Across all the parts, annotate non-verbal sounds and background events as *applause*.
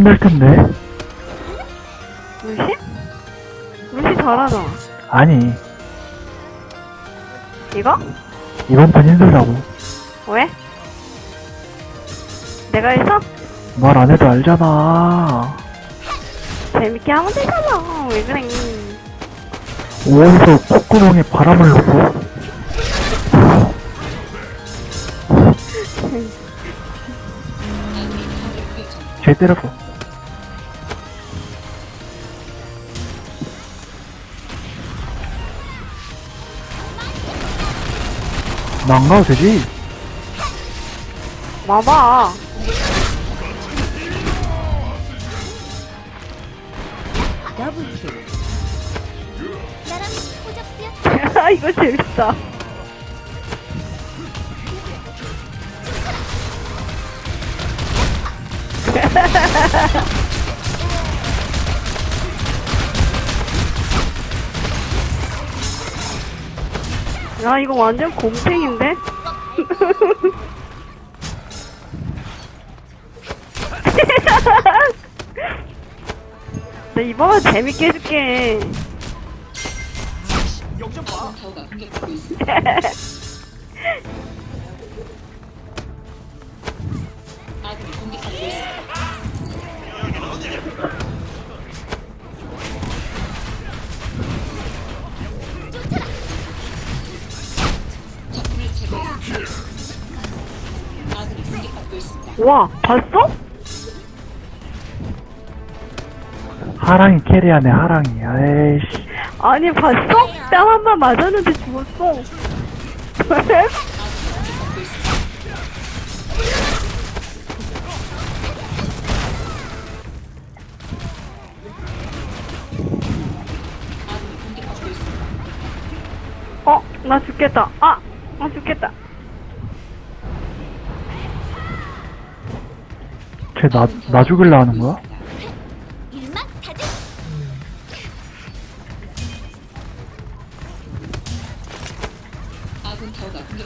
힘들 텐데. 루시? 루시 잘하잖아. 아니, 이거? 이번 판 힘들다고. 왜? 내가 했어? 말 안 해도 알잖아. 재밌게 하면 되잖아. 왜 그래? 어디서 콧구멍에 바람을 넣고. *laughs* 쟤 때려봐. 안 가도 되지? 와봐. 나랑 호접스였어. 이거 재밌다. *laughs* 야, 이거 완전 곰탱인데? *laughs* 나 이번엔 재밌게 해줄게. *laughs* 와, 봤어? 하랑이 캐리하네, 하랑이. 아이씨. 아니, 봤어? 뺨 한 번 맞았는데 죽었어. 어, 나 죽겠다. 아, 나 죽겠다. 쟤 나, 나 죽일라 하는 거야?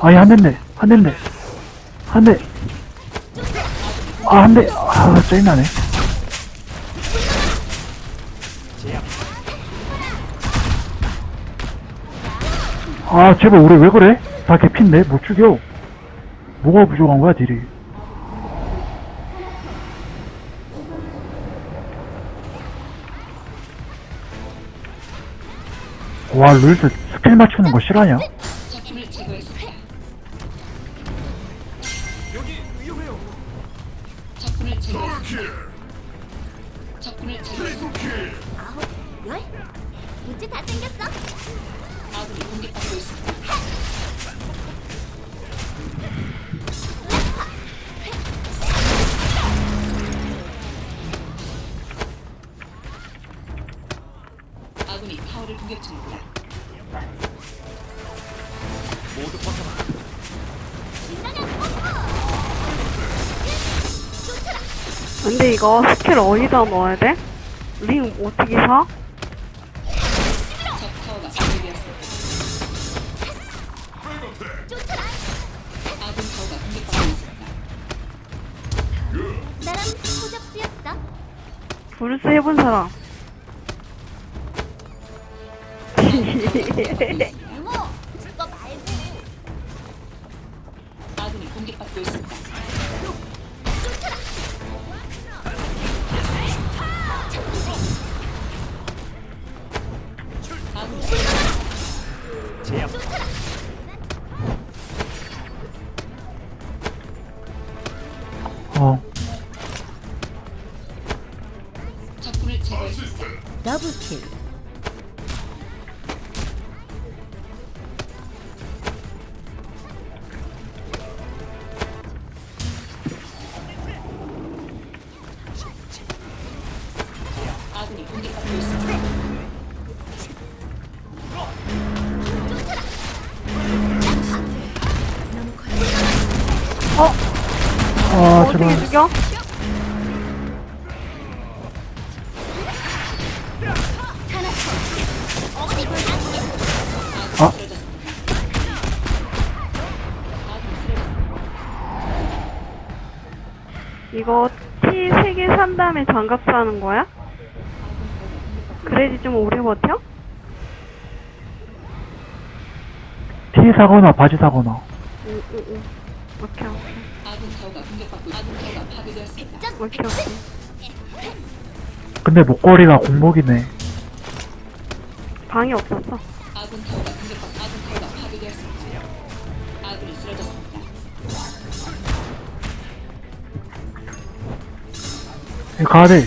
아니, 한 대인데, 한 대인데. 한 대. 아, 한 대. 아, 짜증나네. 아, 제발, 우리 왜 그래? 다 개핀데? 못 죽여. 뭐가 부족한 거야, 딜이? 와, 룰스 스킬 맞추는 거. 이제 다 챙겼어. 아군이 이거 스킬 어디다 넣어야 돼? 링 어떻게 사? 브루스 해본 사람. *laughs* *laughs* 죽여? 아, 이거 피 3개 산 다음에 장갑 사는 거야? 그래야지 좀 오래 버텨? 티 사거나 바지 사거나. 응, 응, 응. 오케이, 오케이. 아군 타워가 공격받고 아군 타워가 파괴되었습니다. 점 오케이, 오케이. 근데 목걸이가 공복이네. 방이 없었어. 아군 타워가 공격받고 아군 타워가 파괴되었습니다. 아군이 쓰러졌습니다. 여기 가야 돼.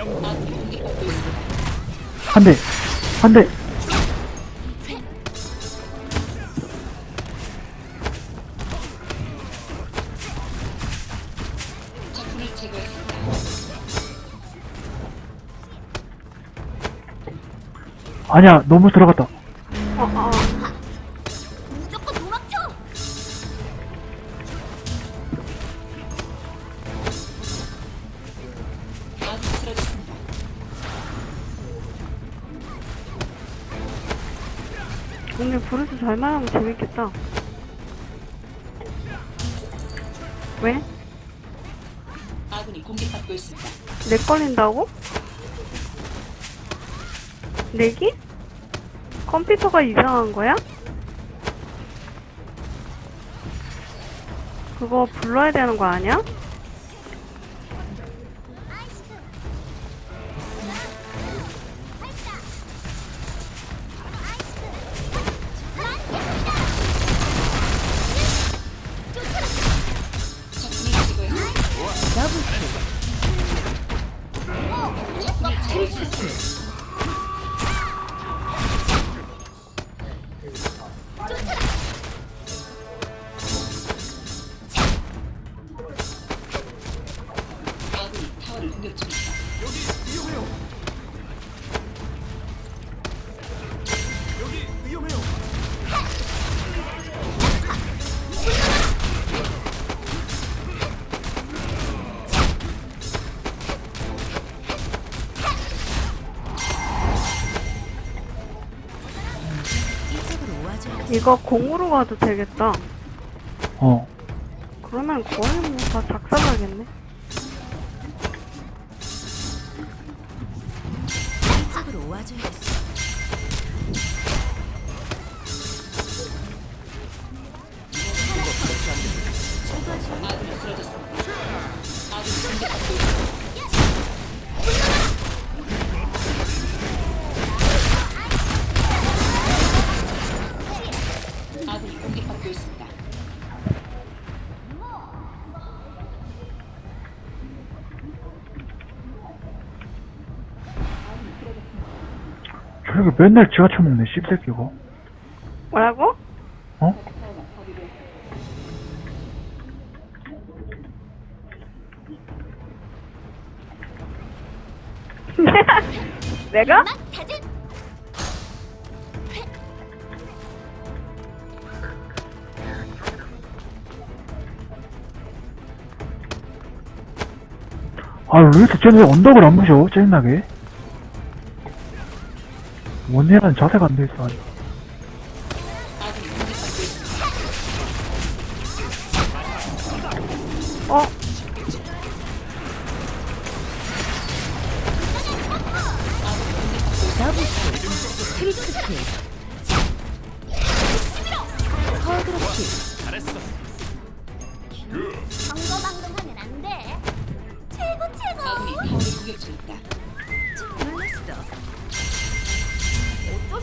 아군이 공격받고 있습니다. 한 대. 한 대. 아니야, 너무 들어갔다. 어, 어. 무조건 도망쳐. 오늘 브루스 잘 말하면 재밌겠다. 왜? 아군이 공격받고 있습니다. 렉 걸린다고? 렉이? 컴퓨터가 이상한 거야? 그거 불러야 되는 거 아니야? 이거 공으로 가도 되겠다. 어. 그러면 거의 뭐 다 작살나겠네. 이쪽으로 와줘야겠어. 맨날 지가 쳐먹네, 씹새끼고. 뭐라고? 어? *laughs* 내가? 막 다진. 아, 왜 이렇게 쟤네 언덕을 안 부셔? 짜증나게. 원이라는 자세가 안 돼 있어. 아직. 어? 트리스킬. 허드로킬. 방거 방금 하면 안 돼. 최고 최고. 아군이 중입니다.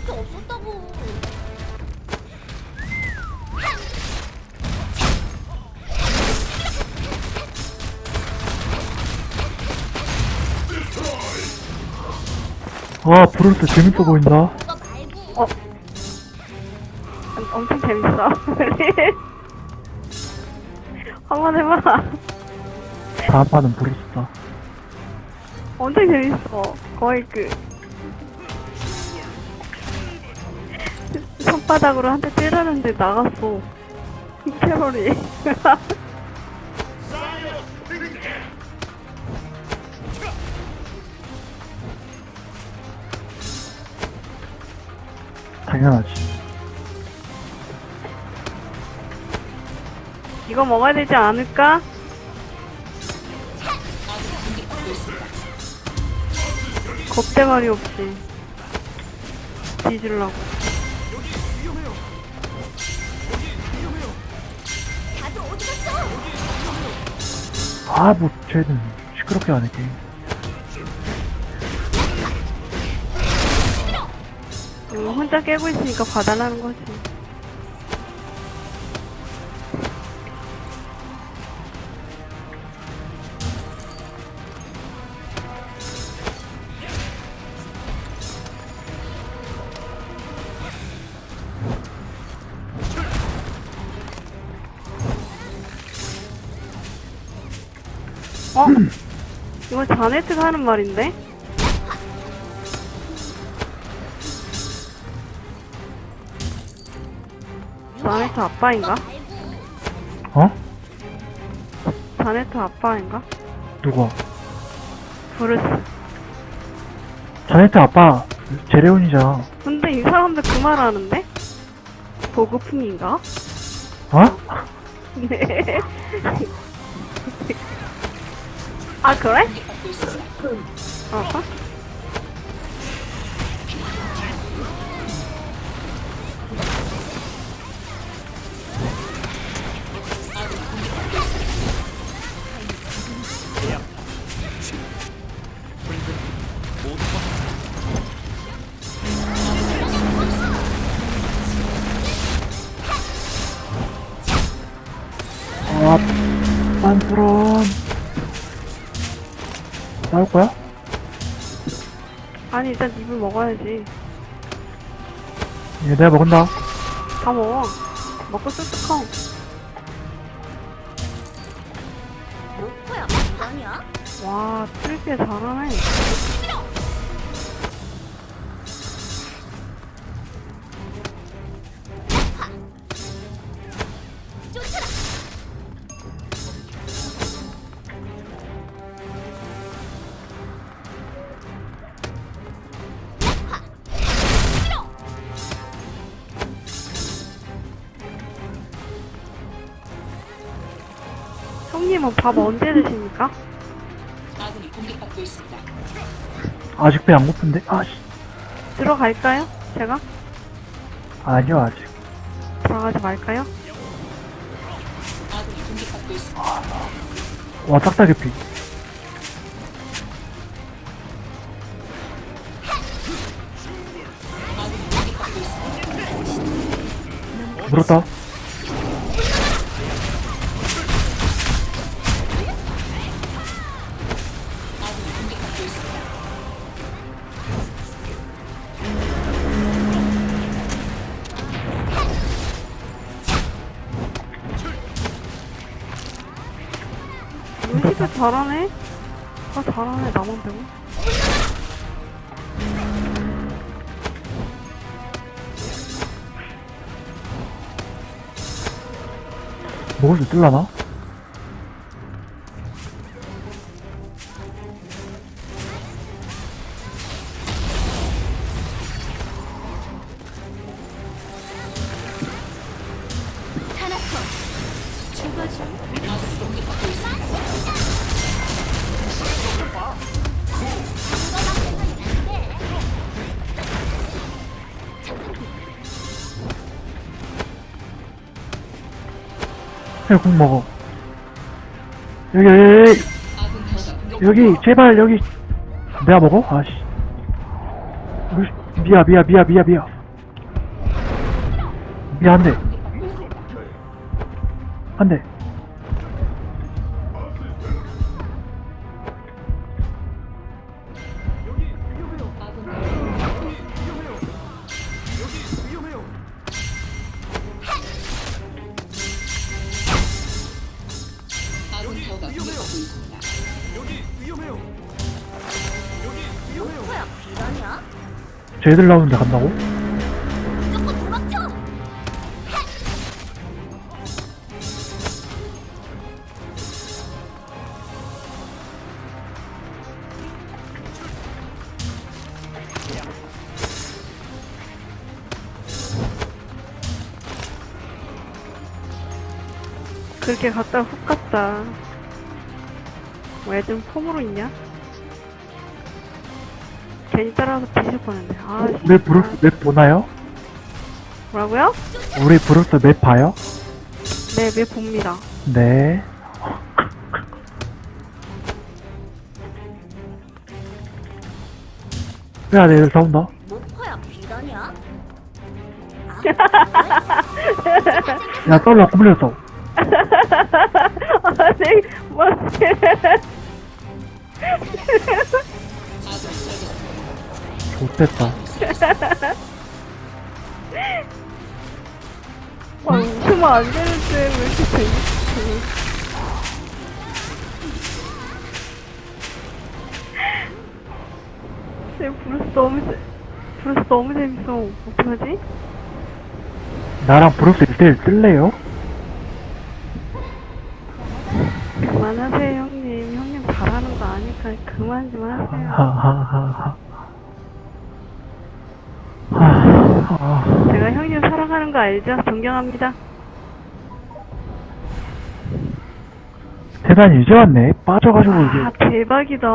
수 없었다고. 와, 브루스 재밌어 보인다. 그거 말고. 어? 엄- 엄청 재밌어. *laughs* 한번 해봐. 다음 판은 브루스다. 엄청 재밌어. 거의 그 손바닥으로 한 대 때렸는데 나갔어. 캐롤이. *laughs* 당연하지. 이거 먹어야 되지 않을까? 겁대가리 없이 뒤질라고. 아, 뭐, 쟤는 시끄럽게 하네, 게임. 응, 혼자 깨고 있으니까 봐달라는 거지. 자네트가 하는 말인데? 자네트 아빠인가? 어? 자네트 아빠인가? 누가? 브루스. 자네트 아빠, 제레온이잖아. 근데 이 사람들 그 말 하는데? 보고품인가? 어? *laughs* 네. 아, 그래? 아군 나올 거야? 아니, 일단 입을 먹어야지. 얘 내가 먹은다. 다 먹어. 먹고 쑥쑥하고. 뭐야? 뭐냐? 와, 트리피에 잘하네. 밥 언제 드십니까? 아군이 공격받고 있습니다. 아직 배 안 고픈데? 아씨. 들어갈까요? 제가? 아니요, 아직. 들어가지 말까요? 아군이 공격받고 있습니다. 와, 딱딱해 피. 물었다. 잘하네? 아, 잘하네, 나만 배고. 먹을 수 뜰라나? 해, 국 먹어. 여기, 여기, 여기, 여기, 제발, 여기. 내가 먹어? 아씨. 미야, 미야, 미야, 미야, 미야. 미야, 한 대. 한 대. 쟤들 나오는데 간다고? 무조건 도망쳐. 그렇게 갔다 훅 갔다. 뭐 애들 폼으로 있냐? 괜히 따라서 뒤질 뻔했네. 아, 씨. 우리 브룩스 맵 보나요? 뭐라고요? 우리 브룩스 맵 봐요? 네, 매 봅니다. 네. 야, 내 여기서 온다. 목표야 비라냐? 야, 떨라 구물렸어. 아니, 뭐지? 아군이 좋됐다. *laughs* 아, 웃으면 안 되는데, 왜 이렇게 재밌지? 쟤 브루스 너무, 재- 브루스 너무 재밌어. 어떡하지? 나랑 브룩스 1대1 쓸래요? 그만하세요, 형님. 형님 잘하는 거 아니까 그만 좀 하세요. 하, 제가 형님 사랑하는 거 알죠? 존경합니다. 대단히 이제 왔네. 빠져가지고 이게 아, 대박이다.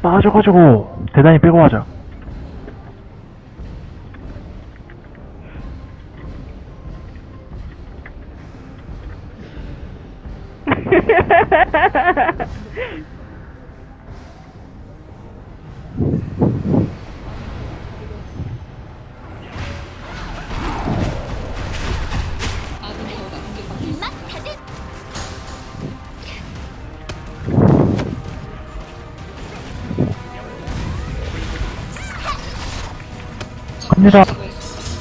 빠져가지고 대단히 빼고 가자. *laughs* 갑니다.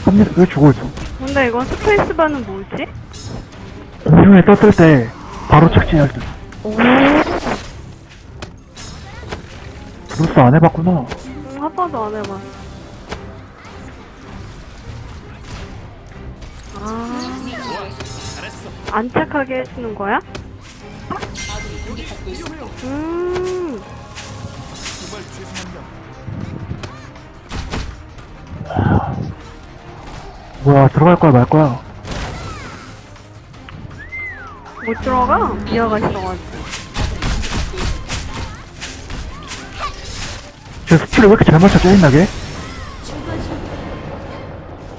갑니다. 왜 죽어 있어? 근데 이건 스페이스바는 뭐지? 공중에 떴을 때 바로 착지할 때. 오, 브루스 안 해봤구나. 음, 한 번도 안 해봐. 아. 안착하게 해주는 거야? 음, 뭐야 들어갈 거야 말 거야? 못 들어가? 미아가 있어가지고. 제 스킬을 왜 이렇게 잘 맞춰 짜증나게?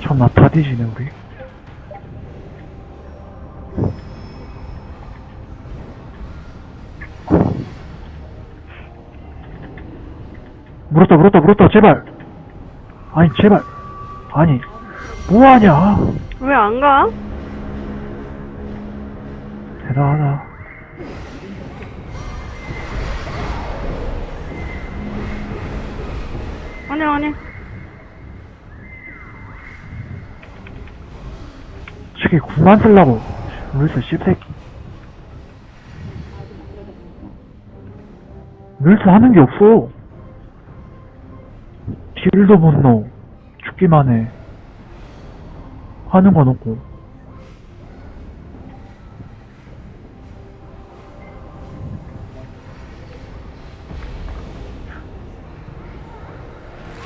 참나 다 뒤지네 우리. 물었다 물었다 물었다 제발. 아니 제발. 아니 뭐하냐? 왜 안 가? 대단하다. 아니, 아니. 저기 군만 쓰려고 룰스 씹새끼 룰스 하는 게 없어 딜도 못 넣어 죽기만 해. 하는 건 없고.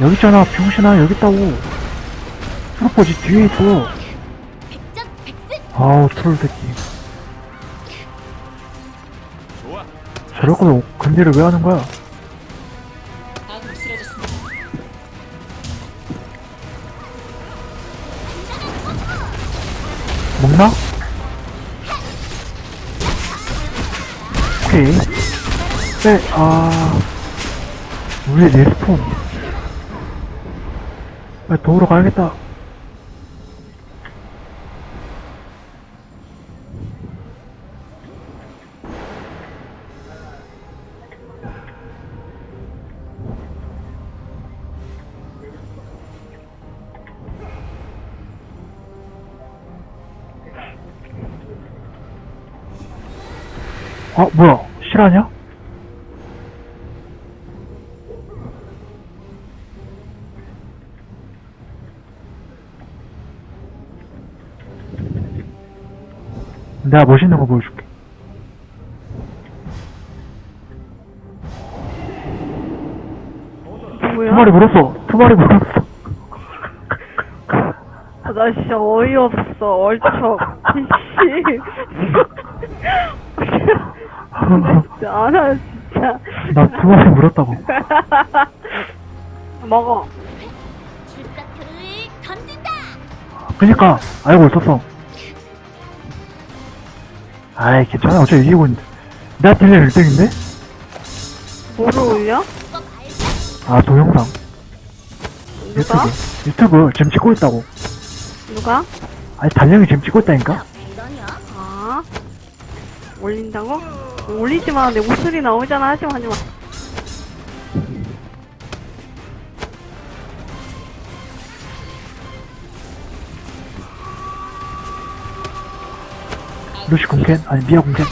여기 있잖아. 병신아 여기 있다고. 프로포즈 뒤에 있어. 아우 트롤 새끼. 저럴 거면 근딜을 왜 하는 거야 먹나? 오케이. 네, 아. 우리 레스폰. 빨리 도우러 가야겠다 아 뭐야 실화냐? 내가 멋있는 거 보여줄게 두 뭐야? 마리 물었어 두 마리 물었어 아, 나 진짜 어이없어. 얼척. *laughs* 씨. 진짜, 아, 나 진짜. 진짜. 나두 번에 물었다고. *laughs* 먹어. 출사표를 던진다. 그니까, 알고 있었어. 아이, 괜찮아. 어차피 이기고 있는데. 내가 딜레 1등인데? 뭐를 올려? 그거 말자. 아, 동영상. 누가? 유튜브. 유튜브 지금 찍고 있다고. 누가? 아니, 단령이 지금 찍고 있다니까? 올린다고? 올리지 마. 내 목소리 나오잖아. 하지 마, 하지 마. 루시 공캔? 아니, 미아 공캔?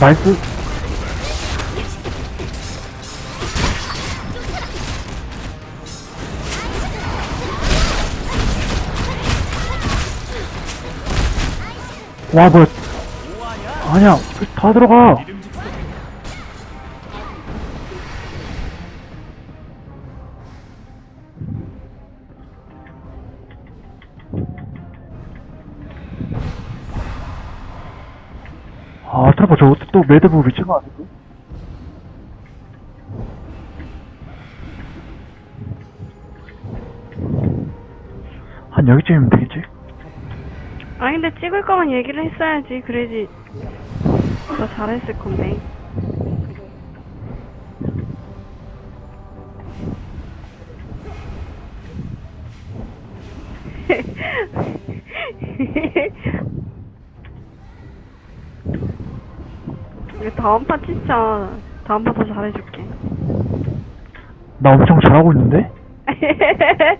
나이스. 와, 뭐야. 아니야, 다 들어가. 아, 트러퍼 저거 또 매드부 미친 거 아니고? 한 여기쯤이면 되겠지? 아니, 근데 찍을 거면 얘기를 했어야지. 그래야지. 더 잘했을 건데. *laughs* 이거 다음 판 진짜 다음 판 더 잘해줄게. 나 엄청 잘하고 있는데? *laughs*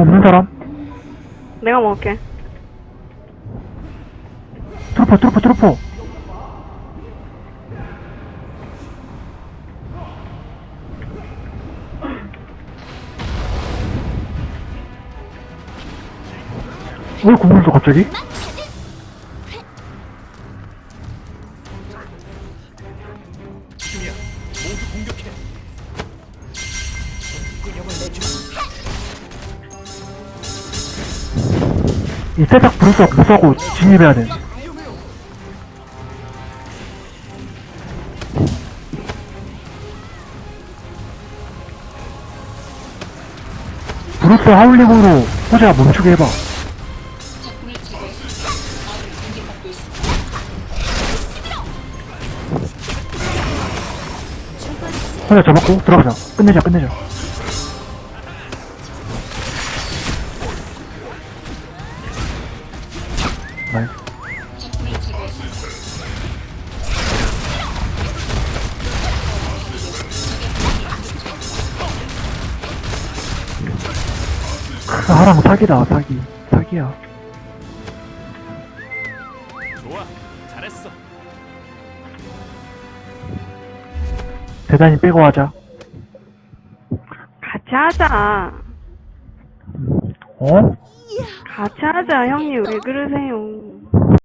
없는 사람? 내가 먹을게. 트루퍼, 트루퍼, 트루퍼! 왜 써, 갑자기? 브루스 무사고 진입해야 돼. 브루스 하울링으로 호자 멈추게 해봐. 호자 잡았고 들어가자. 끝내자, 끝내자. 사기다, 사기. 사기야. 좋아, 잘했어. 대단히 빼고 하자. 같이 하자. 어? 같이 하자, 형님. 왜 그러세요?